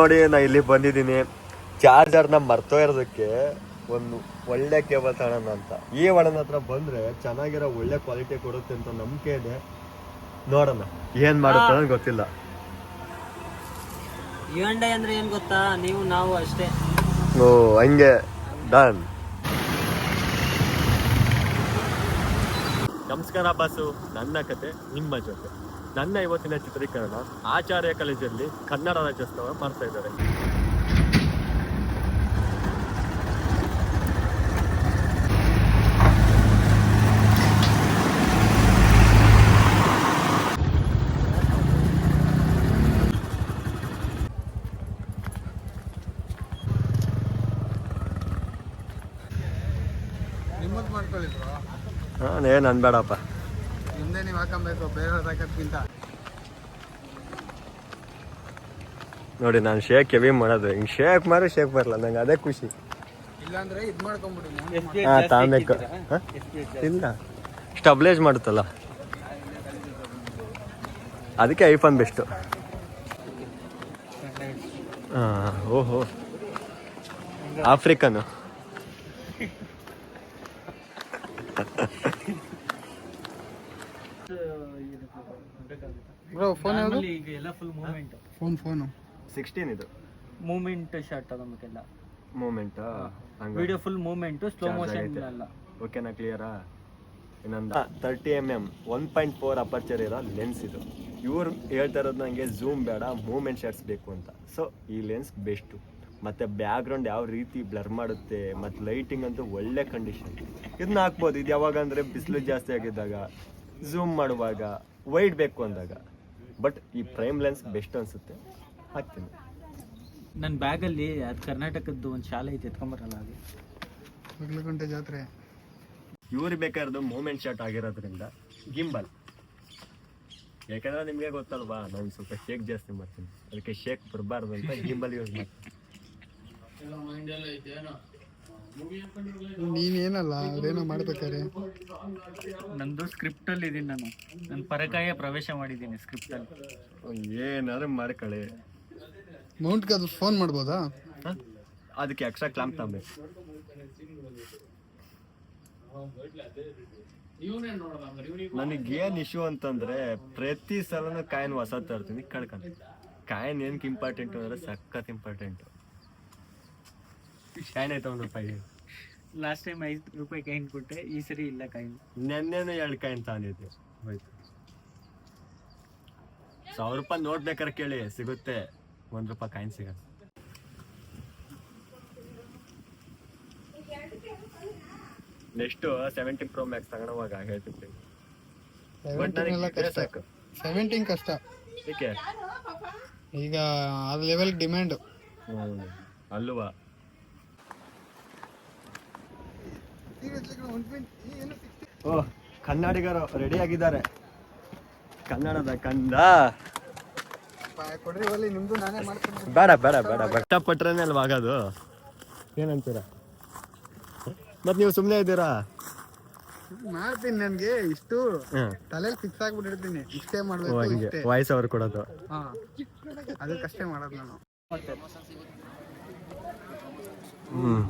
ನೋಡಿ ನಾ ಇಲ್ಲಿ ಬಂದಿದ್ದೀನಿ. ಚಾರ್ಜರ್ನ ಮರ್ತೋ ಇರೋದಕ್ಕೆ ಒಂದು ಒಳ್ಳೆ ಕೇಬಲ್ ತಗೋಣ ಅಂತ. ಈ ಒಡನ ಹತ್ರ ಬಂದ್ರೆ ಚೆನ್ನಾಗಿರೋ ಒಳ್ಳೆ ಕ್ವಾಲಿಟಿ ಕೊಡುತ್ತೆ ಅಂತ ನಂಬಿಕೆ ಇದೆ. ನೋಡೋಣ ಏನ್ ಮಾಡುತ್ತೆ ಅನ್ನೋದು ಗೊತ್ತಿಲ್ಲ. ಯುಎಂಡೈ ಅಂದ್ರೆ ಏನ್ ಗೊತ್ತಾ? ನೀವು ನಾವು ಅಷ್ಟೇ. ಓ ಹಂಗೆ. ಡನ್ ನಮಸ್ಕಾರ ಬಾಸು. ನನ್ನ ಕತೆ ನಿಮ್ಮ ಜೊತೆ. ನನ್ನ ಇವತ್ತಿನ ಚಿತ್ರೀಕರಣ ಆಚಾರ್ಯ ಕಾಲೇಜಲ್ಲಿ ಕನ್ನಡ ರಾಜ್ಯೋತ್ಸವ ಮಾಡ್ತಾ ಇದ್ದಾರೆ. ಹಾಂ ಏನು ಅನ್ಬೇಡಪ್ಪ. ಹಿಂದೆ ನೀವು ಹಾಕೊಬೇಕು ಬೇರೆಯವ್ರ ಹಾಕೋದ್ಕಿಂತ ನೋಡಿ ನಾನು ಶೇಕ್ ಹೆವಿ ಮಾಡೋದು. ಹಿಂಗ್ ಶೇಕ್ ಮಾರು ಶೇಕ್ ಬರಲ್ಲ. ನಂಗೆ ಅದೇ ಖುಷಿ. ಇಲ್ಲಾಂದ್ರೆ ಇದು ಮಾಡ್ಕೊಂಬಿಡಿ ಹಾಂ ತಾಂಬೇಕು ಇಲ್ಲ. ಸ್ಟಬ್ಲೈಸ್ ಮಾಡುತ್ತಲ್ಲ? ಅದಕ್ಕೆ ಐಫೋನ್ ಬೆಸ್ಟು. ಹಾಂ ಓಹೋ. ಆಫ್ರಿಕನು. ಬ್ರೋ ಫೋನ್ ಯಾವುದು? ಈಗ ಎಲ್ಲ full movement phone phone sixteen ಇದು. ಮೂಮೆಂಟ್ ಶಾರ್ಟ್ ಅದು ನಮಗೆಲ್ಲ. ಮೂಮೆಂಟಾ video full movement slow motion. ಅಲ್ಲ. ಓಕೆನಾ ಕ್ಲಿಯರಾ ಇನ್ನೊಂದು thirty M M one point four aperture ಇರೋ ಲೆನ್ಸ್ ಇದು. ಇವ್ರು ಹೇಳ್ತಾ ಇರೋದು ನನಗೆ ಝೂಮ್ ಬೇಡ ಮೂಮೆಂಟ್ ಶಾಟ್ಸ್ ಬೇಕು ಅಂತ. ಸೊ ಈ ಲೆನ್ಸ್ ಬೆಸ್ಟು ಮತ್ತು ಬ್ಯಾಕ್ಗ್ರೌಂಡ್ ಯಾವ ರೀತಿ ಬ್ಲರ್ ಮಾಡುತ್ತೆ ಮತ್ತು ಲೈಟಿಂಗ್ ಅಂತೂ ಒಳ್ಳೆ ಕಂಡೀಷನ್ ಇದನ್ನ ಹಾಕ್ಬೋದು. ಇದು ಯಾವಾಗ ಅಂದರೆ ಬಿಸಿಲು ಜಾಸ್ತಿ ಆಗಿದ್ದಾಗ ಝೂಮ್ ಮಾಡುವಾಗ ವೈಡ್ ಬೇಕು ಅಂದಾಗ. ಬಟ್ ಈ ಪ್ರೈಮ್ ಲೆನ್ಸ್ ಬೆಸ್ಟ್ ಅನಿಸುತ್ತೆ. ಹಾಕ್ತೀನಿ. ನನ್ನ ಬ್ಯಾಗಲ್ಲಿ ಅದು ಕರ್ನಾಟಕದ್ದು ಒಂದು ಶಾಲೆ ಐತೆ ಎತ್ಕೊಂಬರಲ್ಲ ಅದು ಬಗ್ಲಕುಂಟೆ ಜಾತ್ರೆ. ಇವ್ರು ಬೇಕಾದ್ರದ್ದು ಮೂಮೆಂಟ್ ಶಾಟ್ ಆಗಿರೋದ್ರಿಂದ ಗಿಂಬಲ್ ಯಾಕಂದ್ರೆ ನಿಮಗೆ ಗೊತ್ತಲ್ವಾ ನಾನು ಸ್ವಲ್ಪ ಶೇಕ್ ಜಾಸ್ತಿ ಮಾಡ್ತೀನಿ. ಅದಕ್ಕೆ ಶೇಕ್ ಬರಬಾರ್ದು ಅಂತ ಗಿಂಬಲ್ ಯೂಸ್ ಮಾಡ್ತೀನಿ. ನೀನೇನಲ್ಲ ಅದೇನೋ ಮಾಡ್ಬೇಕಾರೆ ನಂದು ಸ್ಕ್ರಿಪ್ಟ್ ಅಲ್ಲಿ ಇದೀನಿ ನಾನು. ನನ್ನ ಪರಕಾಯ ಪ್ರವೇಶ ಮಾಡಿದ್ದೀನಿ ಸ್ಕ್ರಿಪ್ಟ್ ಅಲ್ಲಿ ಏನಾದ್ರು ಮಾಡ್ಕಳೆ ಮೌಂಟ್ಗೆ ಅದು ಫೋನ್ ಮಾಡ್ಬೋದಾ? ಅದಕ್ಕೆ ಎಕ್ಸ್ಟ್ರಾ ಕ್ಲಾಂಪ್ ತಗೋಬೇಕು. ನನಗೆ ಏನ್ ಇಶ್ಯೂ ಅಂತಂದ್ರೆ ಪ್ರತಿ ಸಲನು ಕಾಯಿನ್ ಹೊಸ ತರ್ತೀನಿ. ಕಳ್ಕೊಂಡು ಕಾಯಿನ್ ಏನಕ್ಕೆ ಇಂಪಾರ್ಟೆಂಟ್ ಅಂದ್ರೆ ಸಖತ್ ಇಂಪಾರ್ಟೆಂಟ್ ಕಾಯಿನ್ ಆಯ್ತು ಒಂದು ರೂಪಾಯಿ ಲಾಸ್ಟ್ ಟೈಮ್ ಐದು ರೂಪಾಯಿ ಕಾಯಿನ್ ಕೊಟ್ಟೆ ಈ ಸರಿ ಇಲ್ಲ ಕಾಯಿನ್ ನೆನ್ನೆನೂ ಎರಡು ಕಾಯಿನ್ ತಗೊಂಡಿದ್ದೆ ಹೋಯ್ತು. ಸಾವಿರ ರೂಪಾಯಿ ನೋಟ್ ಬೇಕಾದ್ರೆ ಕೇಳಿ ಸಿಗುತ್ತೆ. ಒಂದ್ ರೂಪಾಯಿ ಕಾಯಿನ್ ಸಿಗಲ್ಲ ನೆಕ್ಸ್ಟ್ ಸೆವೆಂಟೀನ್ ಪ್ರೋ ಮ್ಯಾಕ್ಸ್ ತಗೊಳವಾಗ ಹೇಳ್ತಿರ್ತೀನಿ. ಬಟ್ ಸೆವೆಂಟೀನ್ ನನಗೆ ಕಷ್ಟ. ಸಾಕು. ಸೆವೆಂಟೀನ್ ಕಷ್ಟ. ಏಕೆ ಈಗ ಆ ಲೆವೆಲ್ ಡಿಮ್ಯಾಂಡ್ ಅಲ್ವಾ ಓ ಕನ್ನಡಿಗರು ರೆಡಿ ಆಗಿದ್ದಾರೆ. ಕನ್ನಡದ ಕಂದ. ಕೊಡ್ರಿ ಒಲಿ ನಿಮ್ದು ನಾನೇ ಮಾಡ್ತೀನಿ ಬೇಡ ಬೇಡ ಬೇಡ. ಕಷ್ಟಪಟ್ರೇನೆ ಅಲ್ವಾ ಆಗೋದು? ಏನಂತೀರ? ಮತ್ ನೀವು ಸುಮ್ಮನೆ ಇದ್ದೀರಾ? ಮಾಡ್ತೀನಿ ನನ್ಗೆ ಇಷ್ಟು ತಲೆ ತಲೆಯಲ್ಲಿ ಫಿಕ್ಸ್ ಆಗ್ಬಿಟ್ಟಿರ್ತೀನಿ. ಇಷ್ಟೇ ಮಾಡ್ಬೇಕು ವಾಯ್ಸ್ ಅವ್ರು ಕೊಡೋದು. ಹಾ. ಅದಕ್ಕಷ್ಟೇ ಮಾಡೋದು ನಾನು. ಹ್ಮ್.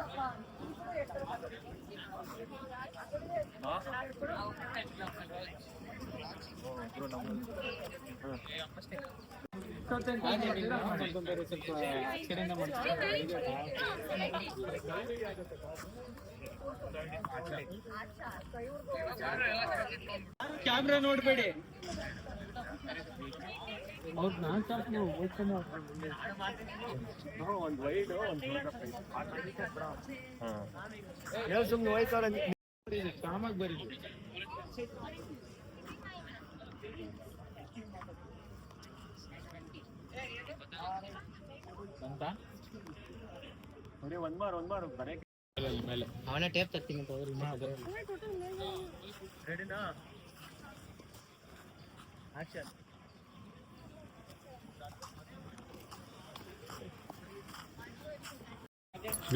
ಮೈಡಿ ಮೆನ್ಷನ್ ಮಾಡ್ತೀನಿ ಕ್ಯಾಮ್ರಾ ನೋಡ್ಬೇಡಿ ಅವ್ರು ನಾನ್ ಸಾಕು ನೀವು ಓದ್ಕೊಂಡು ಒಂದು ವೈಡ್ ಒಂದು ಹೇಳಿ ಸುಮ್ಮನೆ ವಯಸ್ಸವ್ರ ಕಾಮಾಗಿ ಬರೀ ಅಂತ? ನೋಡಿ ಒಂದ್ ಮಾರು ಒಂದ್ ಮಾರು ಬರೇ ಅವನ ಟೇಪ್ ತರ್ತೀನಿ ಅಂತ ಹೋದ್ರೆ. ರೆಡಿನಾ? ಆಕ್ಷನ್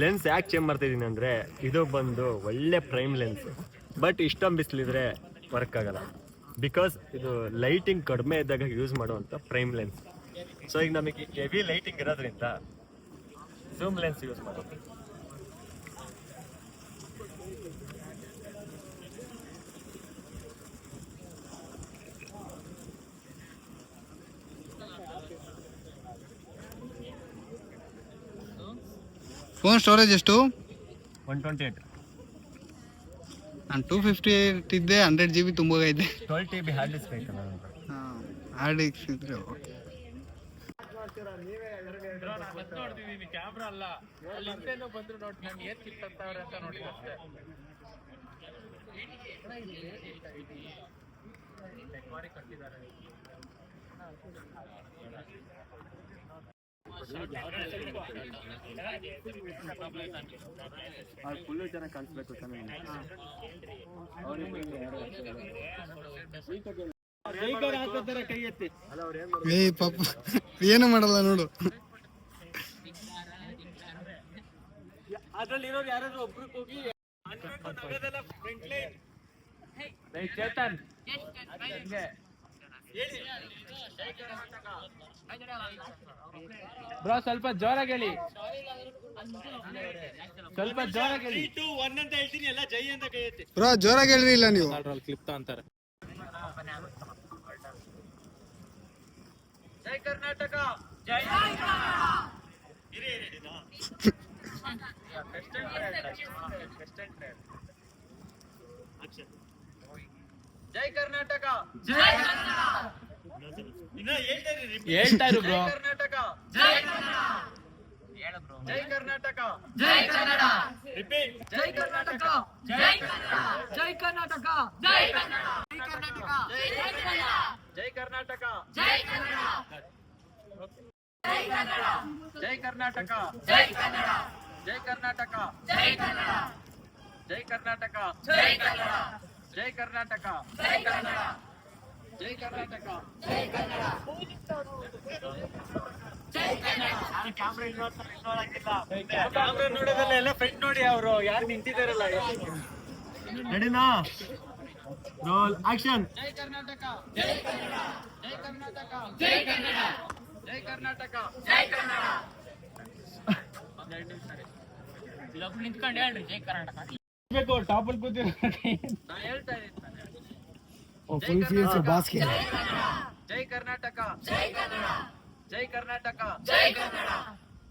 ಲೆನ್ಸ್ ಯಾಕೆ ಚೇಂಜ್ ಮಾಡ್ತಿದ್ದೀನಿ ಅಂದ್ರೆ ಇದು ಬಂದು ಒಳ್ಳೆ ಪ್ರೈಮ್ ಲೆನ್ಸ್ ಬಟ್ ಇಷ್ಟೊಂದು ಬಿಸಿಲಿದ್ರೆ ವರ್ಕ್ ಆಗಲ್ಲ. ಬಿಕಾಸ್ ಇದು ಲೈಟಿಂಗ್ ಕಡಿಮೆ ಇದ್ದಾಗ ಯೂಸ್ ಮಾಡುವಂಥ ಪ್ರೈಮ್ ಲೆನ್ಸ್ ಸೊ ಈಗ ನಮಗೆ ಹೆವಿ ಲೈಟಿಂಗ್ ಇರೋದ್ರಿಂದ ಝೂಮ್ ಲೆನ್ಸ್ ಯೂಸ್ ಮಾಡೋದು. ಫೋನ್ ಸ್ಟೋರೇಜ್ ಎಷ್ಟು? ಒನ್ ಟ್ವೆಂಟಿ ಏಟ್ ನಾನು ಟೂ ಫಿಫ್ಟಿ ಏಟ್ ಇದ್ದೆ ಹಂಡ್ರೆಡ್ ಜಿ ಬಿ ತುಂಬ ಇದೆ. Twelve T B hard disk ಬೇಕಲ್ಲ ಹಾರ್ಡ್ ಡಿಸ್ಕ್ ಇದ್ರೆ ನೋಡ್ತಿದ್ದೀನಿ ಕ್ಯಾಮ್ರಾ ಅಲ್ಲ. ಅಲ್ಲಿ ಹಿಂದೆನೂ ಬಂದ್ರು ನೋಡಿ ನಾನು ಏನ್ ಕಿತ್ತಂತವ್ರೆ ಅಂತ ನೋಡಿ ಅಷ್ಟೇ. ಫುಲ್ ಜನ ಕಾಣಿಸ್ಬೇಕು ಚೆನ್ನಾಗಿ. ಪಾಪ. ಏನು ಮಾಡಲ್ಲ ನೋಡು. ಅದ್ರಲ್ಲಿ ಇರೋರು ಯಾರಾದ್ರೂ ಒಬ್ರಿಗೆ ಹೋಗಿ ಅನ್ಬೇಕು ನಗದೆಲ್ಲ ಫ್ರಂಟ್ ಲೈನ್ ಚೇತನ್. ಬ್ರೋ ಸ್ವಲ್ಪ ಜೋರಾಗಿ ಹೇಳಿ. ಸ್ವಲ್ಪ ಜೋರಾಗಿ ಹೇಳಿ. ಒನ್ ಅಂತ ಹೇಳ್ತೀನಿ ಎಲ್ಲ ಜೈ ಅಂತ ಕೈ ಎತ್ತಿ ಬ್ರೋ ಜೋರಾಗಿ ಹೇಳ್ರಿ ಇಲ್ಲ ನೀವು. ಕ್ಲಿಪ್ ಅಂತಾರೆ ಜೈ ಕರ್ನಾಟಕ. ಜೈ ಜೈ ಕರ್ನಾಟಕ ಜೈ ಹೇಳ್ತಾ ಇರು ಬ್ರೋ ಕರ್ನಾಟಕ ಜೈ ಜೈ ಕರ್ನಾಟಕ ಜೈ ಕನ್ನಡ ರಿಪೀಟ್ ಜೈ ಕರ್ನಾಟಕ ಜೈ ಜೈ ಕರ್ನಾಟಕ ಜೈ ಕರ್ನಾಟಕ ಜೈ ಕರ್ನಾಟಕ ಜೈ ಜೈ ಕರ್ನಾಟಕ ಜೈ ಜೈ ಕರ್ನಾಟಕ ಜೈ ಜೈ ಕರ್ನಾಟಕ ಜೈ ಜೈ ಕರ್ನಾಟಕ ಜೈ ಜೈ ಕರ್ನಾಟಕ ಕ್ಯಾಮ್ರಾ ನೋಡೋದಲ್ಲ ಎಲ್ಲ ಫ್ರೆಂಡ್ ನೋಡಿ ಅವರು ಯಾರು ನಿಂತಿದಾರಲ್ಲ ರೆಡಿನಾ ರೋಲ್ ಆಕ್ಷನ್ ಜೈ ಕರ್ನಾಟಕ ಜೈ ಕನ್ನಡ ಜೈ ಕರ್ನಾಟಕ ಜೈ ಕನ್ನಡ ಜೈ ಕರ್ನಾಟಕ ಜೈ ಕನ್ನಡ ಇಲ್ಲೊಬ್ರು ನಿಂತ್ಕೊಂಡು ಹೇಳ್ರಿ ಜೈ ಕರ್ನಾಟಕ ಬೇಕು ಟಾಪಲ್ಲಿ ಕೂತಿರೋ ನಾ ಹೇಳ್ತಾ ಇದ್ದೀನಿ ಬಾಸ್ಗೆ ಜೈ ಕರ್ನಾಟಕ ಜೈ ಕನ್ನಡ ಜೈ ಕರ್ನಾಟಕ ಜೈ ಕನ್ನಡ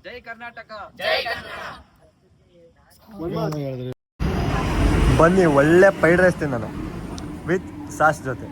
ಜೈ ಕರ್ನಾಟಕ ಜೈ ಕನ್ನಡ ಬನ್ನಿ ಒಳ್ಳೆ ಫ್ರೈಡ್ ರೈಸ್ ನಾನು ವಿತ್ ಸಾಸ್ ಜೊತೆ.